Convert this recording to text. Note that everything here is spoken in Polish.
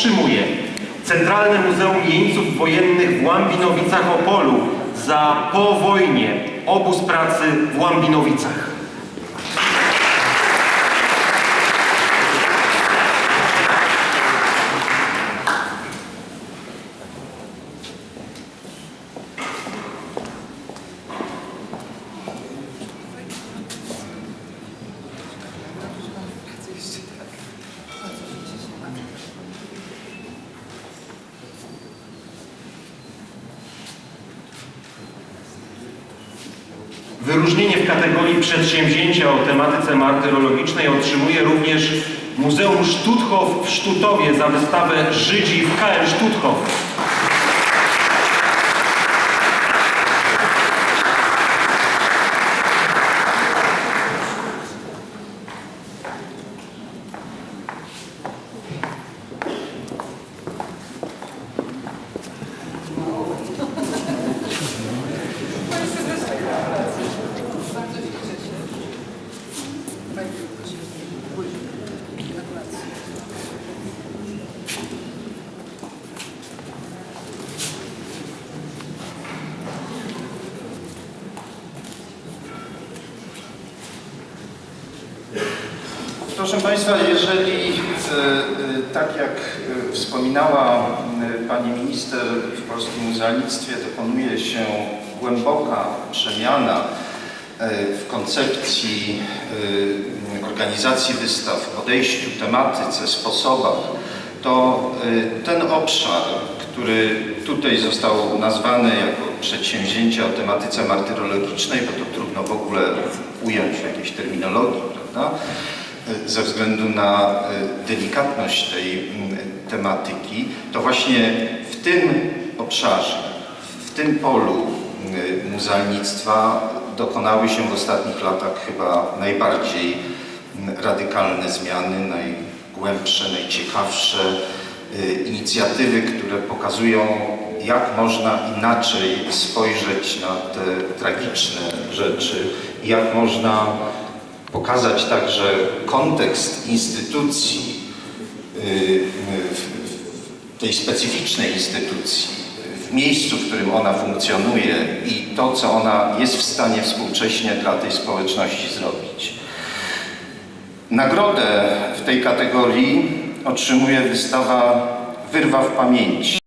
otrzymuje Centralne Muzeum Jeńców Wojennych w Łambinowicach-Opolu za po wojnie obóz pracy w Łambinowicach. Wyróżnienie w kategorii przedsięwzięcia o tematyce martyrologicznej otrzymuje również Muzeum Stutthof w Sztutowie za wystawę Żydzi w KL Stutthof. Proszę Państwa, jeżeli e, e, tak jak e, wspominała Pani Minister w polskim muzealnictwie dokonuje się głęboka przemiana w koncepcji organizacji wystaw, podejściu, tematyce, sposobach, to ten obszar, który tutaj został nazwany jako przedsięwzięcie o tematyce martyrologicznej, bo to trudno w ogóle ująć w jakiejś terminologii, prawda? Ze względu na e, delikatność tej tematyki, to właśnie w tym obszarze, w tym polu muzealnictwa dokonały się w ostatnich latach chyba najbardziej radykalne zmiany, najgłębsze, najciekawsze e, inicjatywy, które pokazują, jak można inaczej spojrzeć na te tragiczne rzeczy, jak można pokazać także kontekst instytucji, y, tej specyficznej instytucji, w miejscu, w którym ona funkcjonuje i to, co ona jest w stanie współcześnie dla tej społeczności zrobić. Nagrodę w tej kategorii otrzymuje wystawa Wyrwa w pamięci.